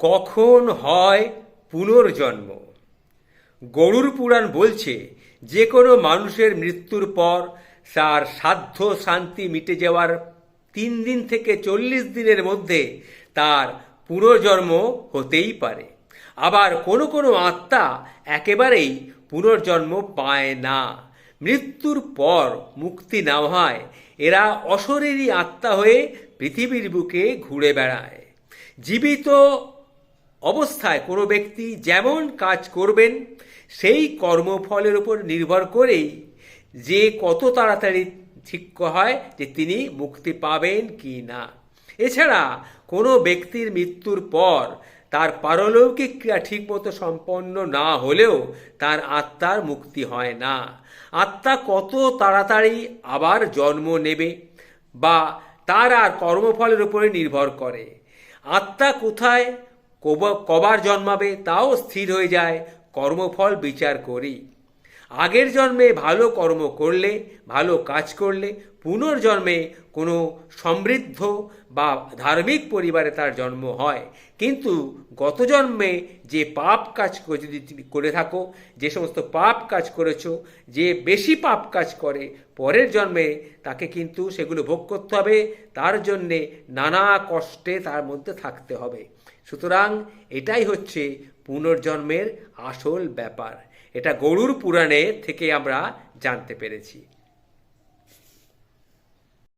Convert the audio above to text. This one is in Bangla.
কখন হয় পুনর্জন্ম? গরুর পুরাণ বলছে, যে কোনো মানুষের মৃত্যুর পর তার সাধ্য শান্তি মিটে যাওয়ার তিন দিন থেকে চল্লিশ দিনের মধ্যে তার পুনর্জন্ম হতেই পারে। আবার কোনো কোনো আত্মা একেবারেই পুনর্জন্ম পায় না। মৃত্যুর পর মুক্তি না হয়, এরা অশরীরী আত্মা হয়ে পৃথিবীর বুকে ঘুরে বেড়ায়। জীবিত অবস্থায় কোনো ব্যক্তি যেমন কাজ করবেন, সেই কর্মফলের উপর নির্ভর করেই যে কত তাড়াতাড়ি ঠিক হয় যে তিনি মুক্তি পাবেন কি না। এছাড়া কোনো ব্যক্তির মৃত্যুর পর তার পারলৌকিক ক্রিয়া ঠিকমতো সম্পন্ন না হলেও তার আত্মার মুক্তি হয় না। আত্মা কত তাড়াতাড়ি আবার জন্ম নেবে বা তার আর কর্মফলের উপরে নির্ভর করে। আত্মা কোথায় কবার জন্মাবে তাও স্থির হয়ে যায়, কর্মফল বিচার করি। আগের জন্মে ভালো কর্ম করলে, ভালো কাজ করলে, পুনর্জন্মে কোনো সমৃদ্ধ বা ধার্মিক পরিবারে তার জন্ম হয়। কিন্তু গত জন্মে যে পাপ কাজ যদি তুমি করে থাকো, যে সমস্ত পাপ কাজ করেছ, যে বেশি পাপ কাজ করে, পরের জন্মে তাকে কিন্তু সেগুলো ভোগ করতে হবে। তার জন্যে নানা কষ্টে তার মধ্যে থাকতে হবে। সুতরাং এটাই হচ্ছে পুনর্জন্মের আসল ব্যাপার। এটা গরুর পুরাণে থেকে আমরা জানতে পেরেছি।